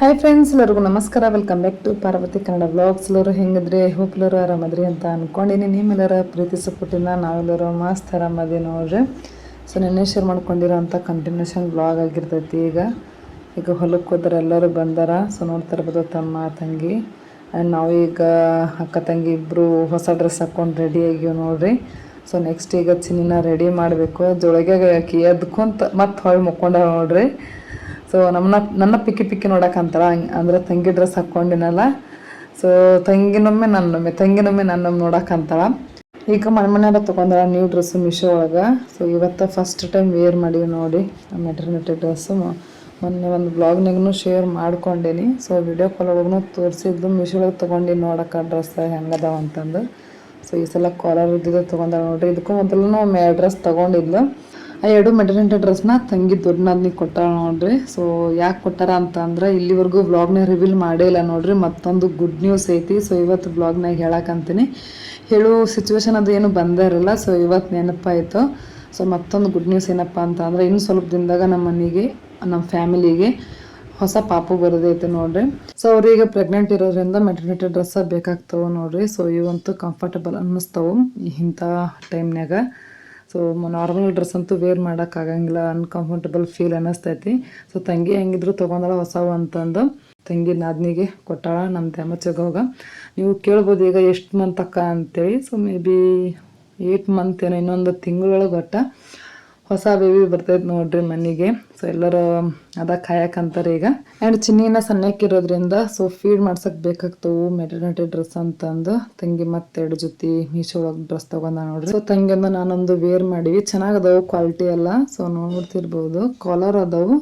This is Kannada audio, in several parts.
ಹಾಯ್ ಫ್ರೆಂಡ್ಸ್ ಎಲ್ಲರಿಗೂ ನಮಸ್ಕಾರ. Welcome back to Parvati Kannada vlogs ಎಲ್ಲರೂ ಹೆಂಗಿದ್ರಿ? ಹೋಪ್ಲರು ಆರಾಮದ್ರಿ ಅಂತ ಅಂದ್ಕೊಂಡಿನಿ ನಿಮ್ಮೆಲ್ಲರ ಪ್ರೀತಿ ಸಪೋರ್ಟಿಂದ ನಾವೆಲ್ಲರೂ ಮಸ್ತ್ ಆರಾಮದಿ ನೋಡ್ರಿ. ಸೊ ನಿನ್ನೆ ಶೇರ್ ಮಾಡ್ಕೊಂಡಿರೋ ಅಂಥ ಕಂಟಿನ್ಯೂಷನ್ ಬ್ಲಾಗ್ ಆಗಿರ್ತೈತಿ ಈಗ. ಈಗ ಹೊಲಕ್ಕೆ ಹೋದ್ರೆ ಎಲ್ಲರೂ ಬಂದಾರ. ಸೊ ನೋಡ್ತಾ ಇರ್ಬೋದು ತಮ್ಮ ತಂಗಿ. ಆ್ಯಂಡ್ ನಾವು ಈಗ ಅಕ್ಕ ತಂಗಿ ಇಬ್ಬರು ಹೊಸ ಡ್ರೆಸ್ ಹಾಕ್ಕೊಂಡು ರೆಡಿ ಆಗಿವಿ ನೋಡ್ರಿ. ಸೊ ನೆಕ್ಸ್ಟ್ ಈಗ ಚಿನ್ನಿನ ರೆಡಿ ಮಾಡಬೇಕು. ಜೊಳಗೆ ಆಕಿ ಎದ್ಕೊಂತ ಮತ್ತೆ ಹೊಳ್ಳಿ ಮುಕ್ಕೊಂಡ ನೋಡ್ರಿ. ಸೊ ನಮ್ಮನ್ನ, ನನ್ನ ಪಿಕ್ಕಿ ಪಿಕ್ಕಿ ನೋಡೋಕ್ಕಂತಾರ ಅಂದ್ರೆ ತಂಗಿ ಡ್ರೆಸ್ ಹಾಕ್ಕೊಂಡಿನಲ್ಲ ಸೊ ತಂಗಿನೊಮ್ಮೆ ನನ್ನೊಮ್ಮೆ ತಂಗಿನೊಮ್ಮೆ ನನ್ನೊಮ್ಮೆ ನೋಡೋಕ್ಕಂತಾಳ ಈಗ ಮನೆ ಮನೆಯಲ್ಲ ತೊಗೊಂಡಾಳ ನ್ಯೂ ಡ್ರೆಸ್ಸು ಮಿಶೋ ಒಳಗೆ. ಸೊ ಇವತ್ತು ಫಸ್ಟ್ ಟೈಮ್ ವೇರ್ ಮಾಡೀವಿ ನೋಡಿ ಮೆಟರ್ನಿಟಿ ಡ್ರೆಸ್ಸು ಮೊನ್ನೆ ಒಂದು ಬ್ಲಾಗ್ನಾಗೂ ಶೇರ್ ಮಾಡ್ಕೊಂಡೇನಿ. ಸೊ ವಿಡಿಯೋ ಕಾಲ್ ಒಳಗೂ ತೋರಿಸಿದ್ದು ಮಿಶೋ ಒಳಗೆ ತೊಗೊಂಡು ನೋಡಕ್ಕೆ ಡ್ರೆಸ್ ಹೆಂಗದಾವ ಅಂತಂದು. ಸೊ ಈ ಸಲ ಕಾಲರ್ ಇದ್ದಿದ್ದು ತೊಗೊಂಡಾಳ ನೋಡ್ರಿ. ಇದಕ್ಕೂ ಮೊದಲು ಮೇ ಡ್ರೆಸ್ ತೊಗೊಂಡಿದ್ಲು. ಆ ಎರಡು ಮೆಟರ್ನಿಟಿ ಡ್ರೆಸ್ನ ತಂಗಿ ದೊಡ್ಡನಾದ್ನಿ ಕೊಟ್ಟಾರ ನೋಡ್ರಿ. ಸೊ ಯಾಕೆ ಕೊಟ್ಟಾರ ಅಂತ ಅಂದ್ರೆ ಇಲ್ಲಿವರೆಗೂ ವ್ಲಾಗ್ನಾಗ ರಿವೀಲ್ ಮಾಡೇ ಇಲ್ಲ ನೋಡ್ರಿ. ಮತ್ತೊಂದು ಗುಡ್ ನ್ಯೂಸ್ ಐತಿ. ಸೊ ಇವತ್ತು ವ್ಲಾಗ್ನಾಗ ಹೇಳಕ್ಕಂತೀನಿ ಹೇಳೋ ಸಿಚುವೇಶನ್ ಅದು ಏನು ಬಂದೇ ಇರಲ್ಲ. ಸೊ ಇವತ್ತು ನೆನಪಾಯಿತು. ಸೊ ಮತ್ತೊಂದು ಗುಡ್ ನ್ಯೂಸ್ ಏನಪ್ಪ ಅಂತ ಅಂದ್ರೆ ಇನ್ನು ಸ್ವಲ್ಪ ದಿನದಾಗ ನಮ್ಮ ಮನೆಗೆ, ನಮ್ಮ ಫ್ಯಾಮಿಲಿಗೆ ಹೊಸ ಪಾಪು ಬರೋದೈತೆ ನೋಡ್ರಿ. ಸೊ ಅವ್ರಿಗೆ ಪ್ರೆಗ್ನೆಂಟ್ ಇರೋದ್ರಿಂದ ಮೆಟರ್ನಿಟಿ ಡ್ರೆಸ್ ಬೇಕಾಗ್ತವೆ ನೋಡ್ರಿ. ಸೊ ಇವಂತೂ ಕಂಫರ್ಟಬಲ್ ಅನ್ನಿಸ್ತವೆ ಇಂಥ ಟೈಮ್ನಾಗ ಸೊ ನಾರ್ಮಲ್ ಡ್ರೆಸ್ ಅಂತೂ ವೇರ್ ಮಾಡೋಕ್ಕಾಗಂಗಿಲ್ಲ ಅನ್ಕಂಫರ್ಟಬಲ್ ಫೀಲ್ ಅನ್ನಿಸ್ತೈತಿ. ಸೊ ತಂಗಿ ಹೆಂಗಿದ್ರು ತೊಗೊಂಡಳ ಹೊಸವು ಅಂತಂದು ತಂಗಿ ನಾದ್ನಿಗೆ ಕೊಟ್ಟಾಳ, ನಮ್ಮ ತಮಚಗ ಹೋಗ. ನೀವು ಕೇಳ್ಬೋದು ಈಗ ಎಷ್ಟು ಮಂತ್ ಅಕ್ಕ ಅಂತೇಳಿ. So maybe eight month ಏನೋ ಇನ್ನೊಂದು ತಿಂಗಳೊಳಗೆ ಒಟ್ಟ ಹೊಸ ಬೇಬಿ ಬರ್ತೈತೆ ನೋಡ್ರಿ ಮನೆಗೆ. ಸೊ ಎಲ್ಲರೂ ಅದ ಕಾಯಕಂತಾರೆ ಈಗ. ಆ್ಯಂಡ್ ಚಿನ್ನಿನ ಸಣ್ಣಕ್ಕಿರೋದ್ರಿಂದ ಸೊ ಫೀಡ್ ಮಾಡ್ಸಕ್ ಬೇಕಾಗ್ತವು ಮೆಟರ್ನಿಟಿ ಡ್ರೆಸ್ ಅಂತಂದು. ತಂಗಿ ಮತ್ತೆರಡು ಜೊತೆ ಮೀಶೋ ಒಳಗೆ ಡ್ರೆಸ್ ತಗೊಂಡ ನೋಡ್ರಿ. ಸೊ ತಂಗಿಯಿಂದ ನಾನೊಂದು ವೇರ್ ಮಾಡಿವಿ. ಚೆನ್ನಾಗದವು ಕ್ವಾಲಿಟಿ ಎಲ್ಲ. ಸೊ ನೋಡ್ತಿರ್ಬೋದು. ಕಾಲರ್ ಅದಾವು.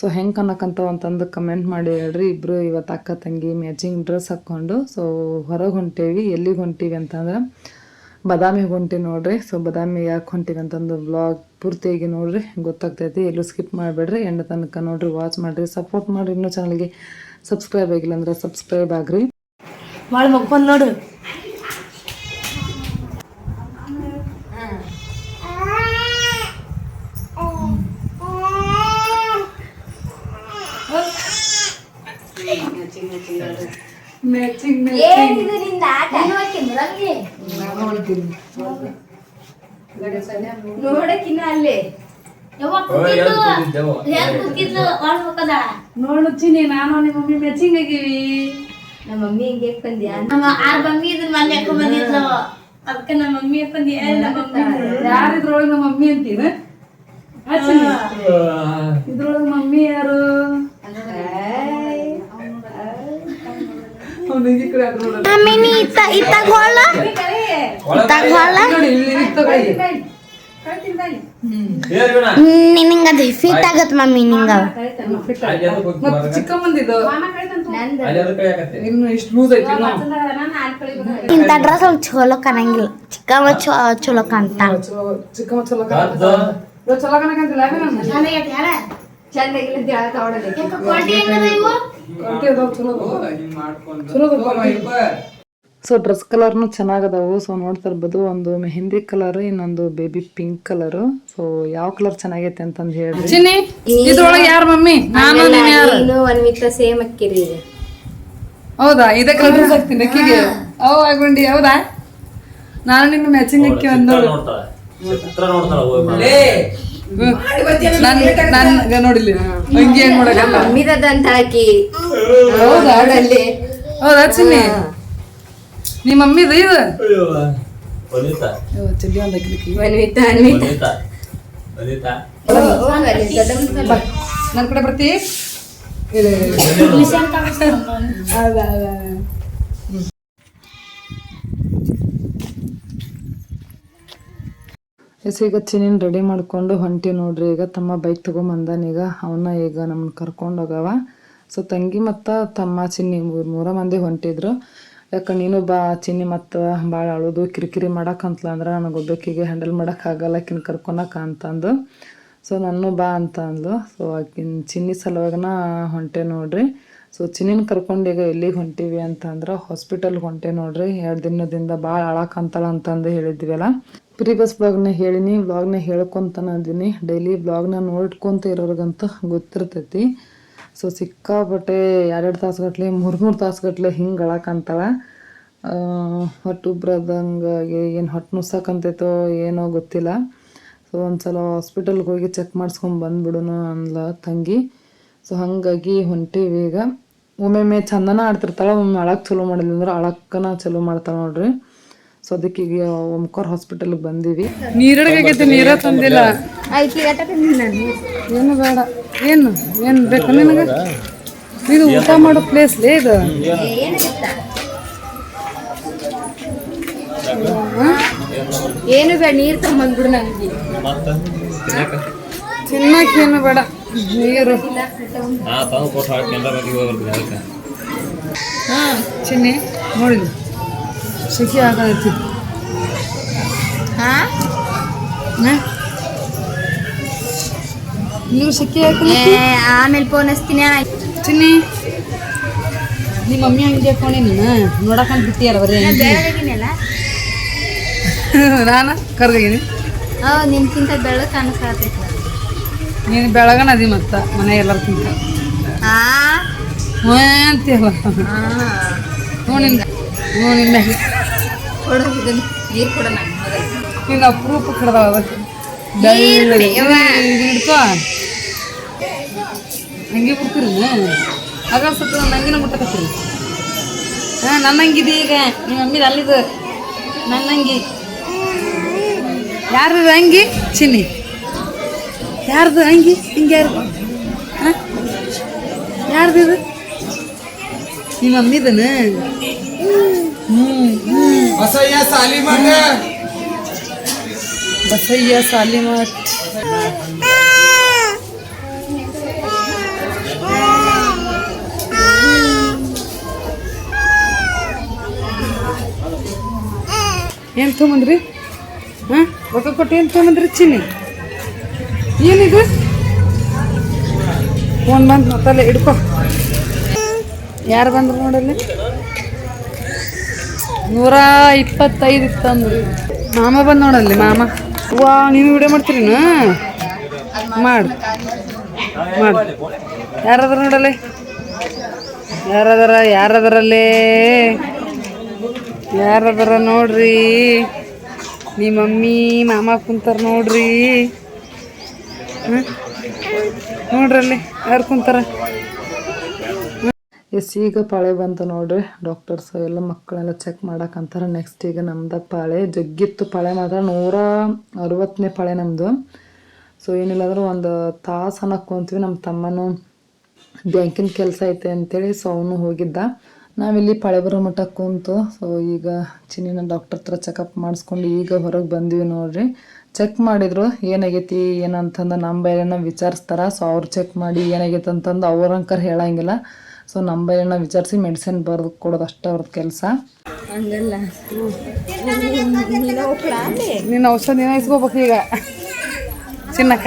ಸೊ ಹೆಂಗೆ ಕನ್ನಕಂತಾವ ಅಂತಂದು ಕಮೆಂಟ್ ಮಾಡಿ ಹೇಳ್ರಿ. ಇಬ್ರು ಇವತ್ತು ಅಕ್ಕ ತಂಗಿ ಮ್ಯಾಚಿಂಗ್ ಡ್ರೆಸ್ ಹಾಕ್ಕೊಂಡು ಸೊ ಹೊರಗೆ ಹೊಂಟೇವಿ. ಎಲ್ಲಿಗೆ ಹೊಂಟೀವಿ ಅಂತಂದ್ರೆ, ಬಾದಾಮಿಗೆ ಹೊಂಟೀವಿ ನೋಡ್ರಿ. ಸೊ ಬಾದಾಮಿ ಯಾಕೆ ಹೊಂಟೀವಿ ಅಂತಂದು ವ್ಲಾಗ್ ಪೂರ್ತಿಯಾಗಿ ನೋಡ್ರಿ ಗೊತ್ತಾಗ್ತೈತಿ. ಎಲ್ಲೂ ಸ್ಕಿಪ್ ಮಾಡಬೇಡ್ರಿ. ಎಂಡ್ ತನಕ ನೋಡ್ರಿ ವಾಚ್ ಮಾಡ್ರಿ ಸಪೋರ್ಟ್ ಮಾಡ್ರಿ. ಇನ್ನೂ ಚಾನಲ್ಗೆ ಸಬ್ಸ್ಕ್ರೈಬ್ ಆಗಿಲ್ಲ ಅಂದ್ರೆ ಸಬ್ಸ್ಕ್ರೈಬ್ ಆಗ್ರಿ. ಮಾಡಿ ಮಗ್ಬಂದು ನೋಡು. ಮ್ಯಾಚಿಂಗ್ ಏನಿದು ನಿಂದ ಆಟ? ರಂಗಿ ನೋಡಕ್ಕಿನ್ನ ಅಲ್ಲೇ. ನೋಡುತ್ತೀನಿ ನಾನು ನಿಮ್ಮ ಮಮ್ಮಿ ಮ್ಯಾಚಿಂಗ್ ಆಗಿವಿ ನಮ್ಮ ಮಮ್ಮಿ ಹಿಂಗೆ ಬಂದ್ಯಾ ನಮ್ಮ ಆರ್ ಮಮ್ಮಿ ಇದನ್ನ ಮನೆ ಹಾಕೊಂಡ್ ಬಂದಿದ್ಲು. ಅದಕ್ಕೆ ನಮ್ಮ ಮಮ್ಮಿ ಎಕ್ಕಂದ್ ಎಲ್ಲ ಮಮ್ಮಿ ಯಾರಿದ್ರೊಳಗೆ ನಮ್ಮ ಮಮ್ಮಿ ಅಂತೀನ? ಇದ್ರೊಳಗೆ ಮಮ್ಮಿ ಯಾರು. ಮಮ್ಮಿ ಇತ್ತ ಇತ್ತಾಗ ಹೊಳ ಇತ್ತಾಗ ಹೊಳ ನೋಡಿ, ಇಲ್ಲಿ ಇತ್ತು ಕೈ. ನಿಂಗ ಅದು ಫಿಟ್ ಆಗತ್ ಮಮ್ಮಿ ನಿಂಗ ಮತ್ತೆ ಚಿಕ್ಕಮ್ಮಂದಿದು ಇನ್ನು ಇಷ್ಟು ಲೂಸ್ ಐತಿ ಇನ್ನು. ಇಂಥ ಡ್ರೆಸ್ ಅವ್ಳು ಚಲೋ ಕಾಣಂಗಿಲ್ಲ. ಚಿಕ್ಕಮ್ಮ ಚೊ- ಚಲೋ ಕಾಣ್ತಾ. ಚಲೋ ಚಿಕ್ಕಮ್ಮ ಚಲೋ ಕಾಣಕತ್ತಾಳ. ಇವ್? ಚಲೋ ಚಲೋ ಸೊ ಡ್ರೆಸ್ ಕಲರ್ನು ಚೆನ್ನಾಗದಾವು. ಸೊ ನೋಡ್ತಾ ಇರ್ಬೋದು ಒಂದು ಮೆಹಂದಿ ಕಲರ್ ಇನ್ನೊಂದು ಬೇಬಿ ಪಿಂಕ್ ಕಲರ್ ಸೊ ಯಾವ ಕಲರ್ ಚೆನ್ನಾಗೈತೆ ಅಂತಂದು ಹೇಳಿ ಚಿನ್ನಿ ಇದ್ರೊಳಗೆ ಯಾರು ಮಮ್ಮಿ? ನಾನು ಸೇಮ್ ಅಕ್ಕಿರಿ ಹೌದಾ? ಇದೇ ಕಲರ್ ಹಾಕ್ತೀನಿ ಅಕ್ಕಿಗೆ. ಓ ಆಗುಂಡಿ ಹೌದಾ? ನಾನು ನಿನ್ನ ಮ್ಯಾಚಿಂಗ್ ಅಕ್ಕಿ ಒಂದು ನನ್ ನನ್ ನೋಡಿಲಿ ಹಂಗೆ ಏನ್ ಮಾಡಕಲ್ಲ ಮಮ್ಮಿದಂತ ಹಾಕಿ ಹೌದಾ? ಹೌದಾ? ಚಿನ್ನಿ ನಿಮ್ಮ ಮಮ್ಮಿದು ಇದು ಒಂದು ನನ್ನ ಕಡೆ ಬರ್ತಿ. ಎಸ್ ಈಗ ಚಿನ್ನಿನ ರೆಡಿ ಮಾಡ್ಕೊಂಡು ಹೊಂಟಿ ನೋಡ್ರಿ ಈಗ ತಮ್ಮ ಬೈಕ್ ತಗೊಂಬಂದಾನ ಈಗ ಅವನ್ನ ಈಗ ನಮ್ಮನ್ನ ಕರ್ಕೊಂಡು ಹೋಗವ ಸೊ ತಂಗಿ ಮತ್ತು ತಮ್ಮ ಚಿನ್ನಿ ಮೂರು ಮೂರ ಮಂದಿ ಹೊಂಟಿದ್ರು ಯಾಕೆ ನೀನು ಬಾ, ಚಿನ್ನಿ ಮತ್ತು ಭಾಳ ಅಳೋದು, ಕಿರಿಕಿರಿ ಅಂದ್ರೆ ನನಗೆ ಒಬ್ಬಕ್ಕಿಗೆ ಹ್ಯಾಂಡಲ್ ಮಾಡೋಕ್ಕಾಗಲ್ಲ ಆಕಿನ ಕರ್ಕೊಳಕ ಅಂತಂದು. ಸೊ ನನ್ನ ಬಾ ಅಂತ ಅಂದ್ಲು ಸೊ ಆಕಿನ ಚಿನ್ನಿ ಸಲುವಾಗನ ಹೊಂಟೆ ನೋಡ್ರಿ. ಸೊ ಚಿನ್ನಿನ ಕರ್ಕೊಂಡು ಈಗ ಎಲ್ಲಿಗೆ ಹೊಂಟೀವಿ ಅಂತಂದ್ರೆ ಹಾಸ್ಪಿಟಲ್ಗೆ ಹೊಂಟೆ ನೋಡ್ರಿ. ಎರಡು ದಿನದಿಂದ ಭಾಳ ಅಳಕಂತಾಳ ಅಂತಂದು ಹೇಳಿದ್ವಲ್ಲ. ಪ್ರೀವಿಯಸ್ ಬ್ಲಾಗ್ನ ಹೇಳಿನಿ. ಬ್ಲಾಗ್ನ ಹೇಳ್ಕೊಂತಾನ ಅದೀನಿ. ಡೈಲಿ ಬ್ಲಾಗ್ನ ನೋಡ್ಕೊಂತ ಇರೋರ್ಗಂತೂ ಗೊತ್ತಿರ್ತೈತಿ. ಸೊ ಸಿಕ್ಕಾಪಟ್ಟೆ ಎರಡೆರಡು ತಾಸುಗಟ್ಲೆ ಮೂರು ಮೂರು ತಾಸುಗಟ್ಲೆ ಹಿಂಗೆ ಅಳಕಂತಾಳೆ. ಹೊಟ್ಟು ಉಬ್ರದಂಗೆ ಏನು ಹೊಟ್ಟು ನುಸ್ಸಾಕಂತೈತೋ ಏನೋ ಗೊತ್ತಿಲ್ಲ. ಸೊ ಒಂದು ಸಲ ಹಾಸ್ಪಿಟಲ್ಗೆ ಹೋಗಿ ಚೆಕ್ ಮಾಡಿಸ್ಕೊಂಡು ಬಂದ್ಬಿಡೋಣ ಅಂದ್ಲ ತಂಗಿ. ಸೊ ಹಾಗಾಗಿ ಹೊಂಟೀವಿ ಈಗ. ಒಮ್ಮೊಮ್ಮೆ ಚಂದನ ಆಡ್ತಿರ್ತಾಳೆ ಒಮ್ಮೆ ಅಳಕ್ಕೆ ಚಲೋ ಮಾಡಿಲ್ಲ ಅಂದ್ರೆ ಅಳಕ್ಕನ ಚಲೋ ಮಾಡ್ತಾಳೆ ನೋಡ್ರಿ. ಸೊ ಅದಕ್ಕೆ ಈಗ ಒಮ್ಕೋರ್ ಹಾಸ್ಪಿಟಲ್ಗೆ ಬಂದೀವಿ. ನೀರಡಗಾಗೈತೆ ನೀರ ತಂದಿಲ್ಲ. ಏನು ಬೇಡ. ಏನು ಏನು ಬೇಕು ನಿನಗೆ? ಇದು ಊಟ ಮಾಡೋ ಪ್ಲೇಸ್ಲೇ ಇದು. ಏನು ಏನು ಬೇಡ ನೀರು ತಗೊಂಡ್ಬಿಡು ನನಗೆ ತಿನ್ನಕ್ಕೆ ಏನು ಬೇಡ ನೀರು. ಹಾ ಹಾಂ ಚಿನ್ನಿ ನೋಡಿ ಸಿಹಿ ಆಗೈತಿ ಹಾಂ? ನೀವು ಸಿಕ್ಕಿ ಆಮೇಲೆ ಫೋನ್ ಹಚ್ತೀನಿ ಚಿನ್ನಿ ನಿಮ್ಮ ಮಮ್ಮಿ ಹಂಗೆ ಹಾಕೊಂಡಿ ನೀನು? ನೋಡಕಂತ ಬಿಟ್ಟಿಯಲ್ಲ ಬರೀ ನಾನು? ಕರ್ಗೀನಿ ಹೌದು ನಿನ್ಕಿಂತ ಬೆಳಗ್ಗೆ ಕಾಣಿಸ್ತೈತಿ ನೀನು ಬೆಳಗನ ಅದಿ ಮತ್ತ ಮನೆ ಎಲ್ಲರ್ಕಿಂತ. ಹ್ಞೂ ಅಂತೀಯಲ್ಲ. ಹ್ಞೂ ನಿನ್ನ ಹ್ಞೂ ನಿನ್ನ ಕೊಡು ಇದನ್ನ ನೀರು ಕೊಡೋಣ. ನಾನು ನಿನ್ನ ಅಪರೂಪ ಕಡ್ದಾವ. ಹಿಡ್ಕೋ ಹಂಗೆ ಬಿಡ್ತೀರಿ ಆಗ ಸ್ವಲ್ಪ ನಂಗಿನ ಮುಟ್ಟಕತ್ತೀರಿ ಹಾಂ ನನ್ನಂಗಿದೆ ಈಗ. ನಿಮ್ಮ ಮಮ್ಮಿದ ಅಲ್ಲಿದು. ನನ್ನಂಗಿ ಯಾರ್ದು ಅಂಗಿ? ಚಿನ್ನಿ. ಯಾರ್ದು ಅಂಗಿ? ಹಿಂಗೆ ಯಾರ್ದು? ಹಾಂ? ಯಾರ್ದು ಇದು? ನಿಮ್ಮ ಮಮ್ಮಿದನ ಹ್ಞೂ ಹ್ಞೂ ಬಸಯ್ಯ ಸಾಲಿಮಾ ಬಸಯ್ಯ ಸಾಲಿಮಠ್ ಏನು ತೊಗೊಂಬಂದ್ರಿ? ಹಾಂ? ರೊಕ್ಕ ಕೊಟ್ಟು ಏನು ತೊಗೊಂಬಂದ್ರಿ ಚಿನ್ನಿ? ಏನಿದು? ಫೋನ್ ಬಂದು ಮತ್ತಲ್ಲ ಹಿಡ್ಕೊ. ಯಾರು ಬಂದ್ರು ನೋಡಲ್ಲಿ? ನೂರ ಇಪ್ಪತ್ತೈದು ಇತ್ತಂದ್ರಿ ಮಾಮ ಬಂದು ನೋಡಲ್ಲಿ, ಮಾಮ? ವಾ ನೀವು ವಿಡಿಯೋ ಮಾಡ್ತೀರಿನ? ಮಾಡು. ಮಾಡು. ಯಾರದಾರ ನೋಡಲ್ಲಿ ಯಾರದಾರ, ಯಾರದರಲ್ಲೇ? ಯಾರದಾರ ನೋಡ್ರಿ? ನಿಮ್ಮ ಮಮ್ಮಿ, ಮಾಮ ಕುಂತಾರ ನೋಡ್ರಿ. ನೋಡ್ರಲ್ಲಿ ಯಾರು ಕುಂತಾರ? ಎಸ್ ಈಗ ಪಾಳೆ ಬಂತು ನೋಡ್ರಿ. ಡಾಕ್ಟರ್ಸ್ ಎಲ್ಲ ಮಕ್ಕಳೆಲ್ಲ ಚೆಕ್ ಮಾಡಕ್ಕಂತಾರ ನೆಕ್ಸ್ಟ್ ಈಗ ನಮ್ದು ಪಾಳೆ ಜಗ್ಗಿತ್ತು ಪಾಳೆ ಮಾತ್ರ. ನೂರ ಅರವತ್ತನೇ ಪಾಳೆ ನಮ್ಮದು ಸೊ ಏನಿಲ್ಲ ಅಂದ್ರೆ ಒಂದು ತಾಸು ಅನ್ನಕ್ಕೊಂತೀವಿ ನಮ್ಮ ತಮ್ಮನು. ಬ್ಯಾಂಕಿನ ಕೆಲಸ ಐತೆ ಅಂತೇಳಿ ಸೊ ಅವನು ಹೋಗಿದ್ದ. ನಾವಿಲ್ಲಿ ಪಾಳೆ ಬರೋ ಮಟ್ಟ ಕುಂತು. ಸೊ ಈಗ ಚಿನ್ನಿನ ಡಾಕ್ಟರ್ ಹತ್ರ ಚೆಕಪ್ ಮಾಡಿಸ್ಕೊಂಡು ಈಗ ಹೊರಗೆ ಬಂದ್ವಿ ನೋಡ್ರಿ. ಚೆಕ್ ಮಾಡಿದ್ರು. ಏನಾಗೈತಿ, ಏನಂತಂದು ನಮ್ಮ ಬೈಲನ್ನ ವಿಚಾರಿಸ್ತಾರ. ಸೊ ಅವ್ರು ಚೆಕ್ ಮಾಡಿ ಏನಾಗೈತೆ ಅಂತಂದು ಅವ್ರ ಅಂಕರ್ ಹೇಳಂಗಿಲ್ಲ. ಸೊ ನಮ್ಮ ಬೈಲನ್ನ ವಿಚಾರಿಸಿ ಮೆಡಿಸಿನ್ ಬರೆದು ಕೊಡೋದು ಅಷ್ಟೇ ಅವ್ರದ್ದು ಕೆಲಸ. ನಿನ್ನ ಔಷಧ ಇಸ್ಕೋಬೇಕು ಈಗ. ಚಿನ್ನಕ್ಕ.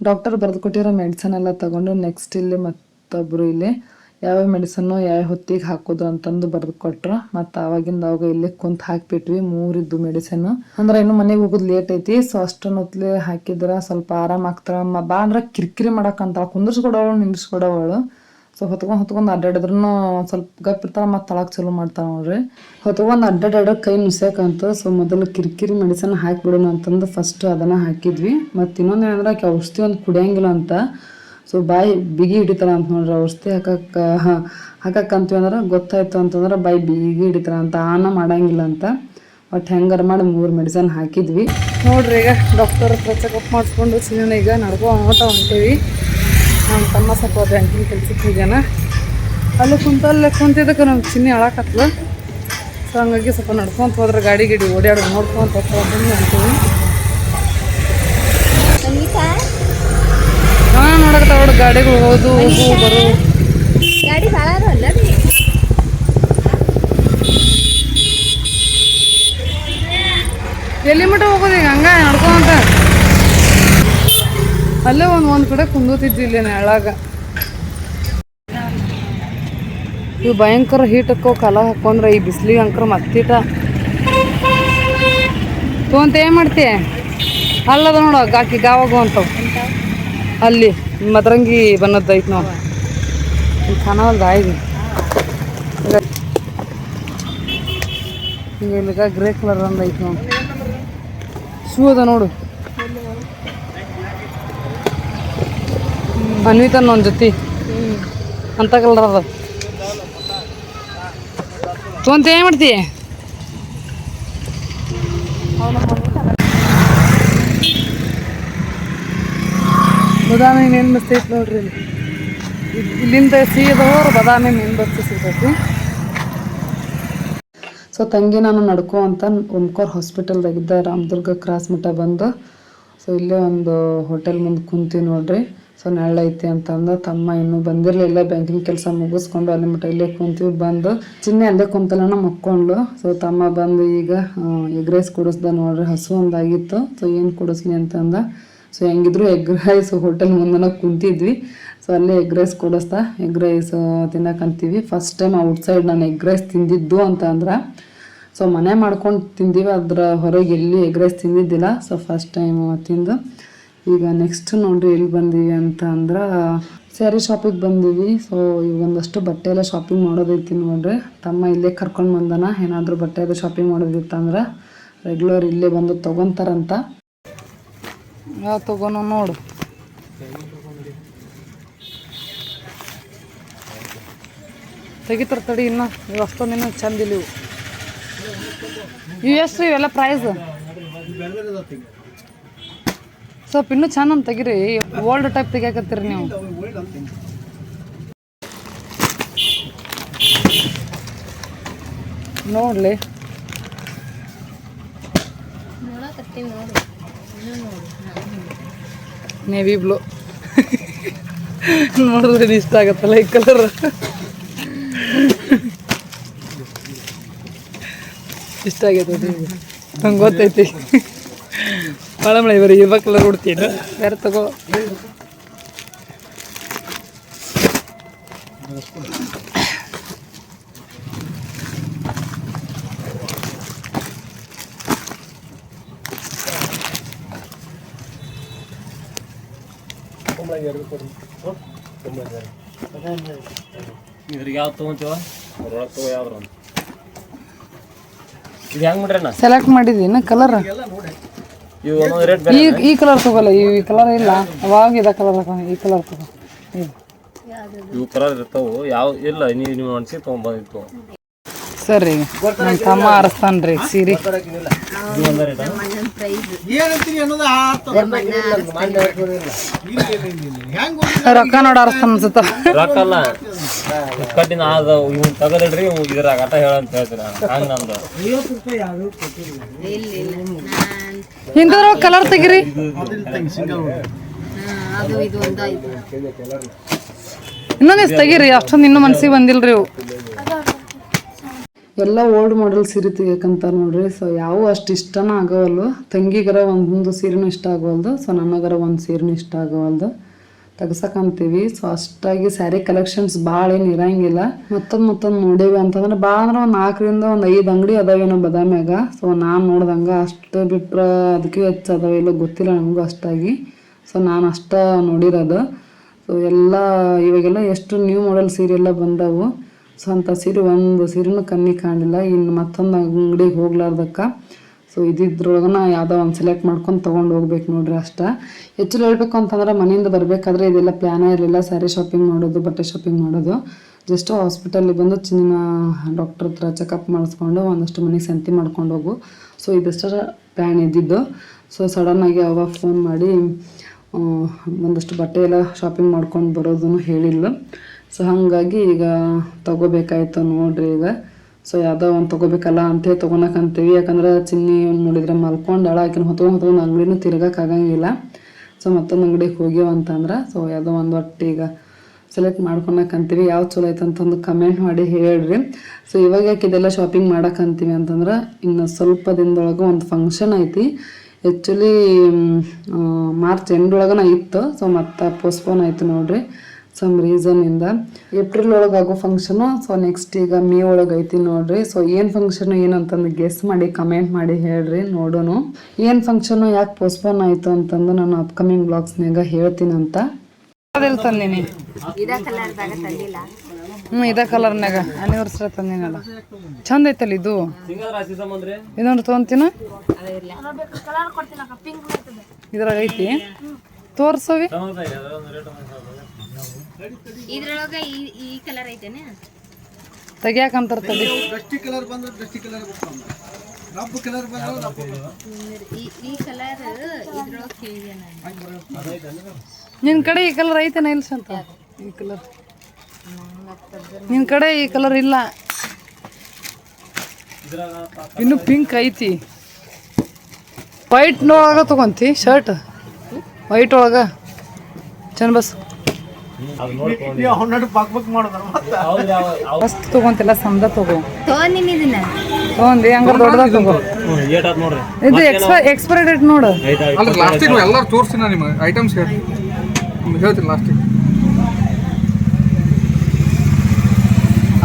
ಡಾಕ್ಟರ್ ಬರೆದು ಕೊಟ್ಟಿರೋ ಮೆಡಿಸನ್ ಎಲ್ಲ ತಗೊಂಡು ನೆಕ್ಸ್ಟ್ ಇಲ್ಲಿ ಮತ್ತೊಬ್ಬರು ಇಲ್ಲಿ ಯಾವ ಮೆಡಿಸನ್ನು ಯಾವ ಹೊತ್ತಿಗೆ ಹಾಕೋದು ಅಂತಂದು ಬರೆದು ಕೊಟ್ರು ಮತ್ತು ಆವಾಗಿಂದ ಅವಾಗ ಇಲ್ಲೇ ಕುಂತು ಹಾಕಿಬಿಟ್ವಿ ಮೂರಿದ್ದು ಮೆಡಿಸನ್ ಅಂದ್ರೆ ಇನ್ನು ಮನೆಗೆ ಹೋಗೋದು ಲೇಟ್ ಐತಿ ಸೊ ಅಷ್ಟೊಂದು ಹಾಕಿದ್ರೆ ಸ್ವಲ್ಪ ಆರಾಮ ಆಗ್ತಾರ ಬಾ ಅಂದ್ರೆ ಕಿರಿಕಿರಿ ಮಾಡಕ್ಕಂತ ಕುಂದಿರ್ಸ್ಕೊಡವಳು ನಿಂದಿರ್ಸ್ಕೊಡವಳು. ಸೊ ಹೊತ್ಕೊಂಡು ಹೊತ್ಕೊಂಡು ಅಡ್ಡಾಡಿದ್ರು ಸ್ವಲ್ಪ ಗಪ್ ಇರ್ತಾರೆ ಮತ್ತು ತಳಕ್ ಚಲೋ ಮಾಡ್ತಾರ ನೋಡ್ರಿ. ಹೊತ್ಕೊಂಡು ಅಡ್ಡಾಡೋ ಕೈ ನುಸ್ಯಾಕಂತ ಸೊ ಮೊದಲು ಕಿರಿಕಿರಿ ಮೆಡಿಸನ್ ಹಾಕಿಬಿಡೋಣ ಅಂತಂದು ಫಸ್ಟ್ ಅದನ್ನ ಹಾಕಿದ್ವಿ. ಮತ್ತು ಇನ್ನೊಂದು ಏನಂದ್ರೆ ಔಷಧಿ ಒಂದು ಕುಡಿಯಂಗಿಲ್ಲ ಅಂತ. ಸೊ ಬಾಯಿ ಬಿಗಿ ಹಿಡಿತಾರ ಅಂತ ನೋಡ್ರಿ ಔಷಧಿ ಹಾಕಕ್ಕೆ ಅಂತೀವಿ ಅಂದ್ರೆ ಗೊತ್ತಾಯ್ತು ಅಂತಂದ್ರೆ ಬಾಯಿ ಬಿಗಿ ಹಿಡಿತಾರ ಅಂತ ಆನ ಮಾಡಂಗಿಲ್ಲ ಅಂತ. ಒಟ್ಟು ಹೆಂಗಾರ ಮಾಡಿ ಮೂರು ಮೆಡಿಸನ್ ಹಾಕಿದ್ವಿ. ನೋಡ್ರಿ ಈಗ ಡಾಕ್ಟರ್ ಹತ್ರ ಚೆಕಪ್ ಮಾಡಿಸ್ಕೊಂಡು ಸಿನಿಮಾ ಈಗ ನಡ್ಕೊ ಹೊಂಟ ಹೊಂಟೀವಿ. ನಮ್ಮ ತಮ್ಮ ಸ್ವಲ್ಪ ಬ್ಯಾಂಕಿನ ಕೆಲ್ಸಕ್ಕೆ ಹೋಗ್ಯಾನ. ಅಲ್ಲಿ ಕುಂತ, ಅಲ್ಲೇ ಕುಂತಿದ್ದಕ್ಕೆ ನಮ್ಗೆ ಚಿನ್ನಿ ಅಳಕತ್ಲು ಸೊ ಹಂಗಾಗಿ ಸ್ವಲ್ಪ ನಡ್ಕೊಂತ ಹೋದ್ರೆ ಗಾಡಿ ಗಿಡಿ ಓಡಾಡೋದು ನೋಡ್ಕೊಂತ ಹೋಗ್ತಾ ಹೊಂಟೀವಿ ಅವ್ರ ಗಾಡಿಗಳು ಹೋದು ಹೋಗು ಬರು. ಗಾಡಿ ಎಲ್ಲಿ ಮಟ್ಟ ಹೋಗೋದು ಈಗ? ಹಂಗ ನಡ್ಕೊಂತ ಅಲ್ಲೇ ಒಂದು ಒಂದು ಕಡೆ ಕುಂದೂತಿದ್ವಿ ಇಲ್ಲಿ ನೆಳಾಗ ಇವು ಭಯಂಕರ ಹೀಟ್ ಹಾಕೋ ಕಲ ಹಾಕೊಂಡ್ರೆ ಈ ಬಿಸಿಲಿಗೆ ಅಂಕರ ಮತ್ತಿಟ. ತೊಗೊಂತ ಏನು ಮಾಡ್ತೀಯ ಅಲ್ಲದ ನೋಡು ಗಾಕಿ ಗಾವಾಗ ಅಂತವು. ಅಲ್ಲಿ ಮದರಂಗಿ ಬನ್ನದ್ದು ಐತೆ ನೋಡು. ಇಲ್ಲಿ ಕಾಣವಲ್ದ ಆಯ್ತು ಹಿಂಗೆ ಇಲ್ಲಿಗ ಗ್ರೇ ಕಲರ್ ಅಂದ ಐತೆ ನೋಡಿ. ಶೂ ಅದ ನೋಡು. ಅನ್ವಿತ ಒಂದು ಜೊತೆ. ಅಂತ ಕಲರ್ ಅದ. ತೊಂತ ಏನು ಮಾಡ್ತಿ? ಬದಾಮಿ ಮೀನು ಬಸ್ತಿ ಐತೆ ನೋಡ್ರಿ ಇಲ್ಲಿ. ಇಲ್- ಇಲ್ಲಿಂದ ಸೀದವ್ರು ಬದಾಮಿ ಮೀನು ಬಸ್ತಿ ಸಿಗ್ತೈತಿ. ಸೊ ತಂಗಿ ನಾನು ನಡ್ಕೊ ಅಂತ ಓಂಕಾರ್ ಹಾಸ್ಪಿಟಲ್ದಾಗಿದ್ದ ರಾಮದುರ್ಗ ಕ್ರಾಸ್ ಮಠ ಬಂದು ಸೊ ಇಲ್ಲೇ ಒಂದು ಹೋಟೆಲ್ ಮುಂದೆ ಕುಂತೀವಿ ನೋಡ್ರಿ. ಸೊ ನೆಳ್ಳೈತಿ ಅಂತಂದು ತಮ್ಮ ಇನ್ನೂ ಬಂದಿರಲಿಲ್ಲ ಬ್ಯಾಂಕಿನ ಕೆಲಸ ಮುಗಿಸ್ಕೊಂಡು ಅಲ್ಲಿ ಮಟ್ಟ ಇಲ್ಲೇ ಕುಂತೀವಿ ಬಂದು, ಚಿನ್ನೆ ಅಲ್ಲೇ ಕುಂತಲನ ಮಕ್ಕೊಂಡು ಸೊ ತಮ್ಮ ಬಂದು ಈಗ ಎಗ್ ರೈಸ್ ಕುಡಿಸ್ದ ನೋಡ್ರಿ, ಹಸು ಒಂದಾಗಿತ್ತು. ಸೊ ಏನು ಕುಡಿಸ್ಲಿ ಅಂತಂದ ಸೊ ಹೆಂಗಿದ್ರು ಎಗ್ ರೈಸ್ ಹೋಟೆಲ್ ಮುಂದನ ಕುಂತಿದ್ವಿ. ಸೊ ಅಲ್ಲೇ ಎಗ್ ರೈಸ್ ಕೊಡಿಸ್ತಾ ಎಗ್ ರೈಸ್ ತಿನ್ನಕಂತೀವಿ ಫಸ್ಟ್ ಟೈಮ್ ಔಟ್ಸೈಡ್ ನಾನು ಎಗ್ ರೈಸ್ ತಿಂದಿದ್ದು ಅಂತ ಅಂದ್ರೆ ಸೊ ಮನೆ ಮಾಡ್ಕೊಂಡು ತಿಂದೀವಿ, ಅದರ ಹೊರಗೆ ಎಲ್ಲಿ ಎಗ್ ರೈಸ್ ತಿಂದಿದ್ದಿಲ್ಲ. ಸೊ ಫಸ್ಟ್ ಟೈಮ್ ತಿಂದು, ಈಗ ನೆಕ್ಸ್ಟ್ ನೋಡ್ರಿ ಎಲ್ಲಿ ಬಂದೀವಿ ಅಂತ ಅಂದ್ರೆ ಸ್ಯಾರಿ ಶಾಪಿಗೆ ಬಂದೀವಿ. ಸೊ ಈಗ ಒಂದಷ್ಟು ಬಟ್ಟೆ ಎಲ್ಲ ಶಾಪಿಂಗ್ ಮಾಡೋದೈತಿ ನೋಡ್ರಿ. ತಮ್ಮ ಇಲ್ಲೇ ಕರ್ಕೊಂಡು ಬಂದನ, ಏನಾದರೂ ಬಟ್ಟೆ ಎಲ್ಲ ಶಾಪಿಂಗ್ ಮಾಡೋದಿತ್ತಂದ್ರೆ ರೆಗ್ಯುಲರ್ ಇಲ್ಲೇ ಬಂದು ತೊಗೊಂತಾರಂತ. ಯಾವ ತಗೋನು ನೋಡು. ತೆಗಿತಾರ ತಡಿ ಇನ್ನು. ಇವು ಅಷ್ಟೊಂದು ಇನ್ನೂ ಚಂದ ಇಲ್ಲ ಇವು ಎಷ್ಟು ಇವೆಲ್ಲ ಪ್ರೈಸ್ ಸ್ವಲ್ಪ ಇನ್ನೂ ಚಂದ ಅಂತ ತೆಗಿರಿ. ಓಲ್ಡ್ ಟೈಪ್ ತೆಗಿಯಾಕತ್ತೀರಿ ನೀವು. ನೋಡ್ಲಿ. ನೋಡಕತ್ತೀನಿ ನೋಡು. ನೇವಿ ಬ್ಲೂ ನೋಡಿದ್ರೆ ಇಷ್ಟ ಆಗತ್ತಲ್ಲ ಈ ಕಲರ್ ಇಷ್ಟ ಆಗೈತೆ ನಂಗೆ ಗೊತ್ತೈತಿ. ಭಾಳ ಮಳೆ ಬರೀ ಇವ ಕಲರ್ ಉಡ್ತೀನಿ. ಬೇರೆ ತಗೋ. ಇದ್ರಿಗೆ ಯಾವ್ದು ತೊಗೊಂತೀವ? ಅದ್ರೊಳಗೆ ತಗೋ ಯಾವ್ದು ಒಂದು. ಇದು ಹೆಂಗೆ ಮಾಡ್ರಣ್ಣ ಸೆಲೆಕ್ಟ್ ಮಾಡಿದೀನ ಕಲರ್ ಇವು ಒಂದೊಂದು ರೇಟ್ ಬೇರೆ ಈ ಈ ಕಲರ್ ತಗೋಲ್ಲ ಈ ಕಲರ್ ಇಲ್ಲ. ಅವಾಗ ಇದ ಕಲರ್ ಈ ಕಲರ್ ತಗೋ. ಇದು. ಇವು ಕಲರ್ ಇರ್ತಾವು ಯಾವ ಇಲ್ಲ ನೀವು ನೀವು ಅನ್ಸಿ ತೊಗೊಂಬಂದಿತ್ತು ಸರಿ ನಮ್ಮ ತಮ್ಮ ಅರಸ್ತಾನ್ರಿ ಸೀರೆ. ಇದು ಒಂದ ರೇಟ ರೊಕ್ಕ ನೋಡಿ ಅನ್ಸುತ್ತ. ರೊಕ್ಕ ಅಲ್ಲ ಕಟ್ಟಿನ ಆದ ಇವ್ನು ತಗದಿಡ್ರಿ ಇವ್ ಇದ್ರಾಗ ಆಟ ಹೇಳಂತ ಹೇಳ್ತೀನಿ ಹಂಗೆ ನಂದು? ಇಂಥದ್ರ ಕಲರ್ ತೆಗಿರಿ. ಇನ್ನೊಂದಿಷ್ಟು ತೆಗೀರಿ ಅಷ್ಟೊಂದು ಇನ್ನೂ ಮನ್ಸಿಗೆ ಬಂದಿಲ್ರಿ ಇವು. ಎಲ್ಲ ಓಲ್ಡ್ ಮಾಡೆಲ್ ಸೀರೆ ತೆಗಿಯಕಂತ ನೋಡ್ರಿ. ಸೊ ಯಾವ ಅಷ್ಟು ಇಷ್ಟನ ಆಗೋವಲ್ವ ತಂಗಿಗರ ಒಂದು ಸೀರೆನು ಇಷ್ಟ ಆಗೋವಲ್ದು. ಸೊ ನನಗರ ಒಂದು ಸೀರೆನು ಇಷ್ಟ ಆಗೋವಲ್ದು. ತೆಗ್ಸಕಂತೀವಿ. ಸೊ ಅಷ್ಟಾಗಿ ಸ್ಯಾರಿ ಕಲೆಕ್ಷನ್ಸ್ ಭಾಳ ಏನು ಇರಂಗಿಲ್ಲ. ಮತ್ತೊಂದು ಮತ್ತೊಂದು ನೋಡೇವಿ ಅಂತಂದ್ರೆ ಭಾಳ ಅಂದ್ರೆ ಒಂದು ನಾಲ್ಕರಿಂದ ಒಂದು ಐದು ಅಂಗಡಿ ಅದಾವೇನೋ ಬದಾಮ್ಯಾಗ. ಸೊ ನಾನು ನೋಡ್ದಂಗೆ ಅಷ್ಟು ಬಿಟ್ರೆ ಅದಕ್ಕೆ ಹೆಚ್ಚು ಅದಾವ ಇಲ್ಲೋ ಗೊತ್ತಿಲ್ಲ ನನಗೂ ಅಷ್ಟಾಗಿ. ಸೊ ನಾನು ಅಷ್ಟ ನೋಡಿರೋದು. ಸೊ ಎಲ್ಲ ಇವಾಗೆಲ್ಲ ಎಷ್ಟು ನ್ಯೂ ಮಾಡೆಲ್ ಸೀರೆ ಎಲ್ಲ ಬಂದವು. ಸೊ ಸಿರು, ಒಂದು ಸೀರೆನೂ ಕಮ್ಮಿ ಕಾಣಲಿಲ್ಲ. ಇನ್ನು ಮತ್ತೊಂದು ಅಂಗಡಿಗೆ ಹೋಗ್ಲಾರ್ದಕ್ಕ. ಸೊ ಇದಿದ್ರೊಳಗನ ಯಾವುದೋ ಒಂದು ಸೆಲೆಕ್ಟ್ ಮಾಡ್ಕೊಂಡು ತೊಗೊಂಡು ಹೋಗ್ಬೇಕು ನೋಡ್ರಿ ಅಷ್ಟ. ಹೆಚ್ಚು ಹೇಳ್ಬೇಕು ಅಂತಂದ್ರೆ ಮನೆಯಿಂದ ಬರಬೇಕಾದ್ರೆ ಇದೆಲ್ಲ ಪ್ಲ್ಯಾನೇ ಇರಲಿಲ್ಲ. ಸ್ಯಾರಿ ಶಾಪಿಂಗ್ ಮಾಡೋದು, ಬಟ್ಟೆ ಶಾಪಿಂಗ್ ಮಾಡೋದು. ಜಸ್ಟ್ ಹಾಸ್ಪಿಟಲ್ಗೆ ಬಂದು ಚಿನ್ನ ಡಾಕ್ಟರ್ ಹತ್ರ ಚೆಕಪ್ ಮಾಡಿಸ್ಕೊಂಡು ಒಂದಷ್ಟು ಮನೆಗೆ ಸಂತಿ ಮಾಡ್ಕೊಂಡು ಹೋಗು. ಸೊ ಇದಷ್ಟರ ಪ್ಲ್ಯಾನ್ ಇದ್ದಿದ್ದು. ಸೊ ಸಡನ್ನಾಗಿ ಅವಾಗ ಫೋನ್ ಮಾಡಿ ಒಂದಷ್ಟು ಬಟ್ಟೆ ಎಲ್ಲ ಶಾಪಿಂಗ್ ಮಾಡ್ಕೊಂಡು ಬರೋದನ್ನು ಹೇಳಿಲ್ಲ. ಸೊ ಹಾಗಾಗಿ ಈಗ ತಗೋಬೇಕಾಯ್ತು ನೋಡ್ರಿ ಈಗ. ಸೊ ಯಾವುದೋ ಒಂದು ತೊಗೋಬೇಕಲ್ಲ ಅಂತೇ ತೊಗೊಳಕಂತೀವಿ ಯಾಕಂದ್ರೆ ಚಿನ್ನಿ ನೋಡಿದ್ರೆ ಮಲ್ಕೊಂಡು ಅಳ, ಆಕಿನ ಹೊತ್ಕೊಂಡು ಹೊತ್ಕೊಂಡು ಅಂಗಡಿನೂ ತಿರ್ಗಕ್ಕಾಗಂಗಿಲ್ಲ ಸೊ ಮತ್ತೊಂದು ಅಂಗಡಿಗೆ ಹೋಗ್ಯಾವ ಅಂತಂದ್ರೆ ಸೊ ಯಾವುದೋ ಒಂದು ಒಟ್ಟು ಈಗ ಸೆಲೆಕ್ಟ್ ಮಾಡ್ಕೊಳಕಂತೀವಿ ಯಾವ ಚಲೋ ಐತೆ ಅಂತಂದು ಕಮೆಂಟ್ ಮಾಡಿ ಹೇಳ್ರಿ. ಸೊ ಇವಾಗ ಯಾಕೆ ಇದೆಲ್ಲ ಶಾಪಿಂಗ್ ಮಾಡಕ್ಕಂತೀವಿ ಅಂತಂದ್ರೆ, ಇನ್ನು ಸ್ವಲ್ಪ ದಿನದೊಳಗೆ ಒಂದು ಫಂಕ್ಷನ್ ಐತಿ. ಆ್ಯಕ್ಚುಲಿ ಮಾರ್ಚ್ ಎಂಡೊಳಗನ ಇತ್ತು. ಸೊ ಮತ್ತೆ ಪೋಸ್ಟ್ಪೋನ್ ಆಯಿತು ನೋಡ್ರಿ. ಸಮ್ ರೀಸನ್ನಿಂದ ಏಪ್ರಿಲ್ ಒಳಗೆ ಆಗೋ ಫಂಕ್ಷನು ಸೊ ನೆಕ್ಸ್ಟ್ ಈಗ ಮೇ ಒಳಗೆ ಐತಿ ನೋಡ್ರಿ. ಸೊ ಏನು ಫಂಕ್ಷನ್ ಏನಂತಂದು ಗೆಸ್ ಮಾಡಿ ಕಮೆಂಟ್ ಮಾಡಿ ಹೇಳ್ರಿ ನೋಡೋಣ. ಏನು ಫಂಕ್ಷನು ಯಾಕೆ ಪೋಸ್ಟ್ಪೋನ್ ಆಯಿತು ಅಂತಂದು ನಾನು ಅಪ್ಕಮಿಂಗ್ ಬ್ಲಾಗ್ಸ್ನಾಗ ಹೇಳ್ತೀನಂತ ಅದೆಲ್ಲ ತಂದೀನಿ. ಹ್ಞೂ ಇದ ಕಲರ್ನಾಗ ಅನಿವರ್ಸರಿ ತಂದಿನಲ್ಲ. ಚಂದ ಐತಲ್ಲ ಇದು? ಇದೊಂದು ತೊಗೊಂತೀನ ಇದ್ರಾಗ ಐತಿ? ತೋರ್ಸವಿ? ಇದ್ರೊಳಗ ಈ ಈ ಕಲರ್ ಐತೇನೆ? ತೆಗಿಯಾಕಂತಾರ ತಡಿ. ಈ ಈ ಕಲರ್ ಇದ್ರೊಳಗೆ ಕೇಳಿದೆ ನಾನು. ನಿನ್ ಕಡೆ ಈ ಕಲರ್ ಐತೇನ ಇಲ್ಲ ಸಂತ ಈ ಕಲರ್ ನಿನ್ನ ಕಡೆ ಈ ಕಲರ್ ಇಲ್ಲ. ಇನ್ನು ಪಿಂಕ್ ಐತಿ. ವೈಟ್ ಒಳಗ ತಗೊಂತಿ ಶರ್ಟ್ ವೈಟ್ ಒಳಗ? ಚಂದ ಬಸ್. ಫಸ್ಟ್ ತಗೊಂತಿಲ್ಲ ಸಮದ ತಗೋ. ಇದನ್ನ. ತಗೋ. ಇದು ಎಕ್ಸ್ಪೈರಿ ಡೇಟ್ ನೋಡು. ಅಲ್ಲ ಲಾಸ್ಟಿಗೆ ಎಲ್ಲರೂ ತೋರಿಸ್ತೀನಿ ನಿಮಗೆ ಐಟಮ್ಸ್ ಹೇಳ್ತೀನಿ ನಿಮ್ಗೆ ಹೇಳ್ತೀನಿ ಲಾಸ್ಟಿಗೆ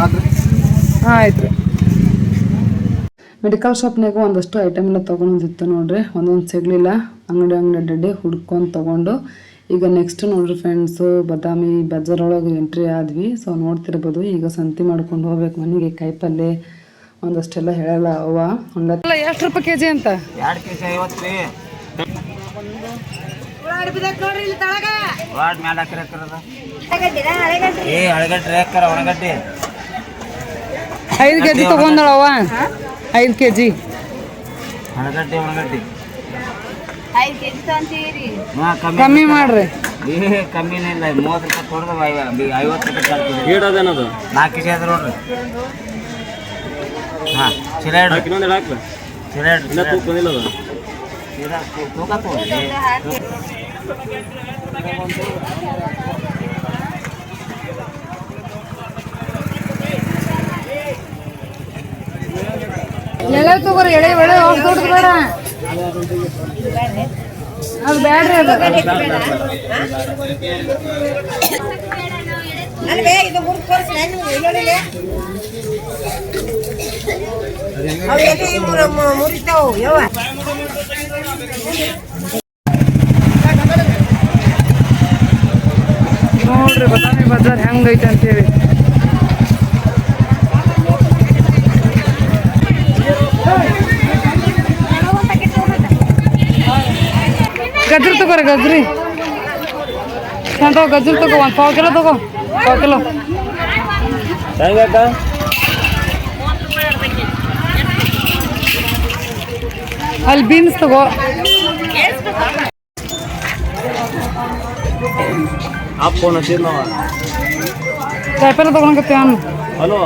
ಆದ್ರೆ ಹಾಂ ಆಯ್ತು ರೀ ಮೆಡಿಕಲ್ ಶಾಪ್ನಾಗ ಒಂದಷ್ಟು ಐಟಮ್ ಎಲ್ಲ ತೊಗೊಂಡಿತ್ತು ನೋಡ್ರಿ. ಒಂದೊಂದು ಸಿಗಲಿಲ್ಲ. ಅಂಗಡಿ ಅಂಗಡಿ ಅಡ್ಡಾಡಿ ಹುಡ್ಕೊಂಡು ತೊಗೊಂಡು ಈಗ ನೆಕ್ಸ್ಟ್ ನೋಡ್ರಿ ಫ್ರೆಂಡ್ಸು ಬದಾಮಿ ಬಜಾರ್ ಒಳಗೆ ಎಂಟ್ರಿ ಆದ್ವಿ. ಸೊ ನೋಡ್ತಿರ್ಬೋದು ಈಗ ಸಂತಿ ಮಾಡ್ಕೊಂಡು ಹೋಗ್ಬೇಕು ಮನೆಗೆ ಕಾಯಿಪಲ್ಲೆ ಒಂದಷ್ಟೆಲ್ಲ ಹೇಳಲ್ಲ ಅವ್ವ. ಒಂದಲ್ಲ ಎಷ್ಟು ರೂಪಾಯಿ ಕೆ ಜಿ ಅಂತ? ಎರಡು ಕೆ ಜಿ ಐವತ್ತು ರೀ. ವಾಟ್ ಮ್ಯಾಲ ಹಾಕಿರ ಹಾಕಿರದ ಏ ಅಳಗಡ್ಡಿ ಹಾಕ್ತಾರ ಒಣಗಡ್ಡಿ. ಐದು ಕೆ ಜಿ ಐದು ಕೆ ಜಿ ಒಣಗಡ್ಡಿ ಒಣಗಡ್ಡಿ ಐದು ಕೆಜಿ ತಗೊಂತೀರಿ ಹಾ ಕಮ್ಮಿ ಕಮ್ಮಿ ಮಾಡ್ರಿ. ಏ ಕಮ್ಮಿನೇ ಇಲ್ಲ ಮೂವತ್ತು ರೂಪಾಯಿ ಕೊಡ್ದು ಐವತ್ತು ರೂಪಾಯಿ ಅದೇನದು ನಾಲ್ಕು ಕೆಜಿ ಆದ್ರೆ ಅದ ನೋಡ್ರಿ. ಹಾಂ ಇನ್ನೊಂದು ತೂಕ ಬಂದಿಲ್ಲ ಅದು ತೂಕ ಎಳೆ ತಗೋರಿ ಎಳೆ ದೊಡ್ಡದು ಬೇಡ. ಅದು. ಬ್ಯಾಡ್ರಿ ಅದು ನೋಡ್ರಿ ಬದಾಮಿ ಬಜಾರ್ ಹೆಂಗೈತೆ ಅಂತೇಳಿ. ಗಜ್ರಿ ತಗೋರಿ ಗಜ್ರಿ ತಗೋ ಗಜ್ರಿ ತಗೋ ಒಂದು ಪಾವು ಕಿಲೋ ತಗೋ ಪಾವು ಕಿಲೋ ಹೆಂಗಕ್ಕ ಅಲ್ಲಿ ಬೀನ್ಸ್ ತಗೋ ಅಪ್ಪ ಫೋನ್ ಹಚ್ಚಿದ್ ನಾವ ಕಾಯಿಪಲ್ಲೆ ತಗೊಳಕತ್ತೀವಿ ಅನ್ನ ಹಲೋ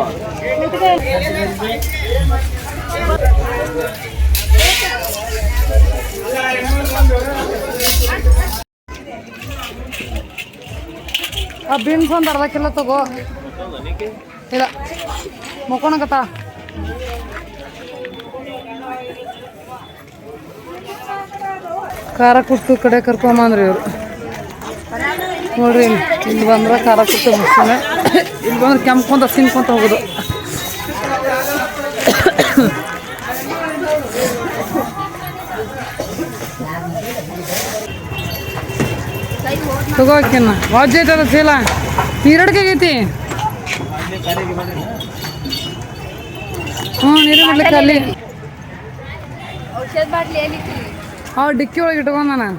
ಆ ಬೀನ್ಸ್ ಒಂದು ಅರ್ಧ ಕಿಲೋ ತಗೋ. ಇಲ್ಲ. ಮುಕ್ಕೊಣಕತ್ತ ಖಾರ ಕುಟ್ಟು ಕಡೆ ಕರ್ಕೊಂಬಂದ್ರಿ ಇವ್ರು. ನೋಡ್ರಿ, ಇಲ್ಲಿ. ಬಂದ್ರೆ ಖಾರ ಕುಟ್ಟು ಮುಗಿಸ್ತಾನೆ. ಇಲ್ಲಿ ಬಂದ್ರೆ ಕೆಂಪ್ಕೊಂತ ಸಿನ್ಕೊಂತ ಹೋಗೋದು. ತಗೋಕಿನ್ನ ವಾಜ್ ಐತದ ಚೀಲ ನೀರಡ್ಕೈತಿ ಹ್ಞೂ ನೀರು ಬಿಡ್ಲಿಕ್ಕೆ ಅಲ್ಲಿ. ಅವ್ ಡಿಕ್ಕಿ ಒಳಗೆ ಇಟ್ಕೊಂಡ ನಾನು.